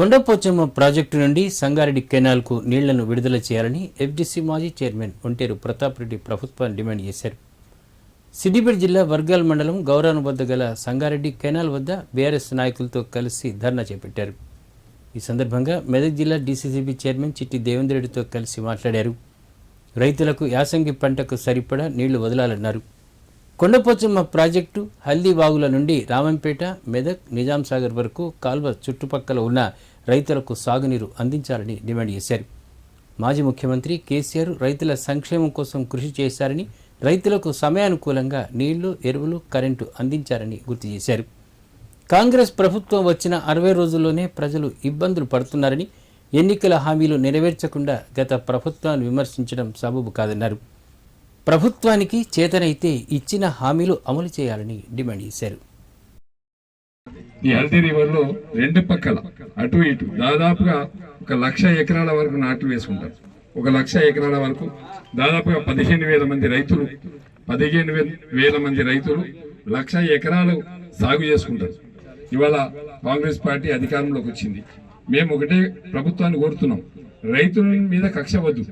Kondapochamma project నుండి సంగారెడ్డి కెనాల్కు నీళ్ళను విడుదల చేయాలని ఎఫ్డీసీ మాజీ చైర్మన్ ఒంటేరు ప్రతాప్ రెడ్డి ప్రభుత్వాన్ని డిమాండ్ చేశారు. సిద్దిపేట జిల్లా వర్గాల్ మండలం గౌరాను వద్ద గల సంగారెడ్డి కెనాల్ వద్ద బీఆర్ఎస్ నాయకులతో కలిసి ధర్నా చేపట్టారు. ఈ సందర్భంగా మెదక్ జిల్లా డీసీసీబీ చైర్మన్ చిట్టి దేవేందర్ రెడ్డితో కలిసి మాట్లాడారు. రైతులకు యాసంగి పంటకు సరిపడా నీళ్ళు వదలాలన్నారు. కొండపోచమ్మ ప్రాజెక్టు హల్దీ బాగుల నుండి రామంపేట మెదక్ నిజాం సాగర్ వరకు కాల్వ చుట్టుపక్కల ఉన్న రైతులకు సాగునీరు అందించాలని డిమాండ్ చేశారు. మాజీ ముఖ్యమంత్రి కేసీఆర్ రైతుల సంక్షేమం కోసం కృషి చేశారని రైతులకు సమయానుకూలంగా నీళ్ళు ఎరువులు కరెంటు అందించారని గుర్తు చేశారు. కాంగ్రెస్ ప్రభుత్వం వచ్చిన అరవై రోజుల్లోనే ప్రజలు ఇబ్బందులు పడుతున్నారని ఎన్నికల హామీలు నెరవేర్చకుండా గత ప్రభుత్వాన్ని విమర్శించడం సబబు కాదన్నారు. ప్రభుత్వానికి చేతనైతే ఇచ్చిన హామీలు అమలు చేయాలని డిమాండ్ చేశారు. ఈ హల్దీ రివర్లో రెండు పక్కల అటు ఇటు దాదాపుగా ఒక లక్ష ఎకరాల వరకు నాట్లు వేసుకుంటారు. ఒక లక్ష ఎకరాల వరకు దాదాపుగా పదిహేను వేల మంది రైతులు పదిహేను వేల- వేల మంది రైతులు లక్ష ఎకరాలు సాగు చేసుకుంటారు. ఇవాళ కాంగ్రెస్ పార్టీ అధికారంలోకి వచ్చింది. మేము ఒకటే ప్రభుత్వాన్ని కోరుతున్నాం. రైతుల మీద కక్ష వద్దు.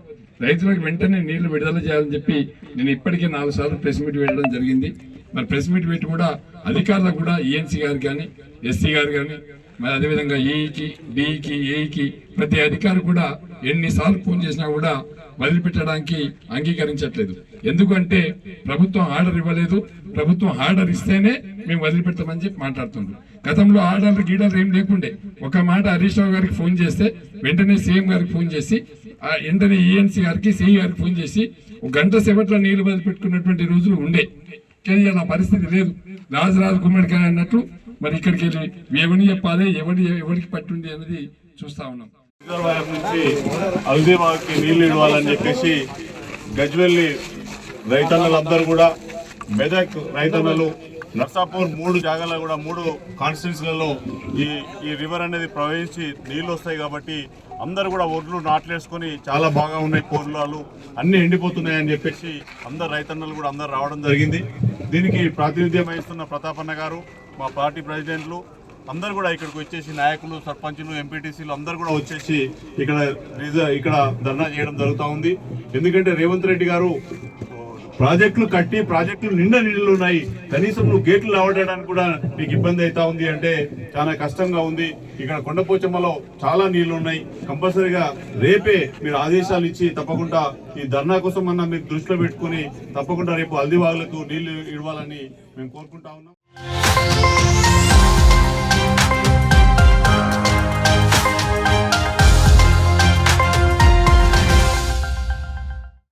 రైతులకు వెంటనే నీళ్ళు విడుదల చేయాలని చెప్పి నేను ఇప్పటికే నాలుగు సార్లు ప్రెస్ మీట్ పెట్టడం జరిగింది. మరి ప్రెస్ మీట్ పెట్టి కూడా అధికారులకు కూడా ఈఎన్సీ గారు కానీ ఎస్సీ గారు కానీ మరి అదేవిధంగా ఏఈకి డిఈకి ఏఈకి ప్రతి అధికారి కూడా ఎన్నిసార్లు ఫోన్ చేసినా కూడా వదిలిపెట్టడానికి అంగీకరించట్లేదు. ఎందుకంటే ప్రభుత్వం ఆర్డర్ ఇవ్వలేదు. ప్రభుత్వం ఆర్డర్ ఇస్తేనే మేము వదిలిపెడతామని చెప్పి మాట్లాడుతుండ్రు. గతంలో ఆర్డర్లు గీడర్లు ఏం లేకుండే. ఒక మాట హరీష్ రావు గారికి ఫోన్ చేస్తే వెంటనే సీఎం గారికి ఫోన్ చేసి ఆ వెంటనే ఈఎన్సీ గారికి సిఈ గారికి ఫోన్ చేసి ఒక గంట సేపట్లో నీళ్ళు వదిలిపెట్టుకున్నటువంటి రోజులు ఉండే. కానీ నా పరిస్థితి లేదు. రాజరాజు గుమ్మడికాయ అన్నట్లు మరి ఇక్కడికి వెళ్ళి ఎవరిని చెప్పాలి ఎవరి ఎవరికి పట్టుంది అనేది చూస్తా ఉన్నాం. నుంచి హల్దీబాగ్కి నీళ్ళు ఇవ్వాలని చెప్పేసి గజ్వెల్లి రైతన్నలందరూ కూడా మెదక్ రైతన్నలు నర్సాపూర్ మూడు జాగాల్లో కూడా మూడు కాన్స్టిట్యూన్సీలలో ఈ ఈ రివర్ అనేది ప్రవహించి నీళ్ళు వస్తాయి కాబట్టి అందరూ కూడా ఒడ్లు నాట్లేసుకొని చాలా బాగా ఉన్నాయి కోర్లాలు అన్నీ ఎండిపోతున్నాయని చెప్పేసి అందరు రైతన్నలు కూడా అందరు రావడం జరిగింది. దీనికి ప్రాతినిధ్యం వహిస్తున్న ప్రతాపన్న గారు మా పార్టీ ప్రెసిడెంట్లు అందరు కూడా ఇక్కడికి వచ్చేసి నాయకులు సర్పంచులు ఎంపీటీసీలు అందరు కూడా వచ్చేసి ఇక్కడ ఇక్కడ ధర్నా చేయడం జరుగుతూ ఉంది. ఎందుకంటే రేవంత్ రెడ్డి గారు ప్రాజెక్టులు కట్టి ప్రాజెక్టులు నిండా నీళ్ళు ఉన్నాయి. కనీసం నువ్వు గేట్లు రావడానికి కూడా నీకు ఇబ్బంది అవుతా ఉంది అంటే చాలా కష్టంగా ఉంది. ఇక్కడ కొండపోచమ్మలో చాలా నీళ్ళు ఉన్నాయి. కంపల్సరీగా రేపే మీరు ఆదేశాలు ఇచ్చి తప్పకుండా ఈ ధర్నా కోసం అన్న మీరు దృష్టిలో పెట్టుకుని తప్పకుండా రేపు హల్దీవాగులకు నీళ్ళు ఇవ్వాలని మేము కోరుకుంటా ఉన్నాం.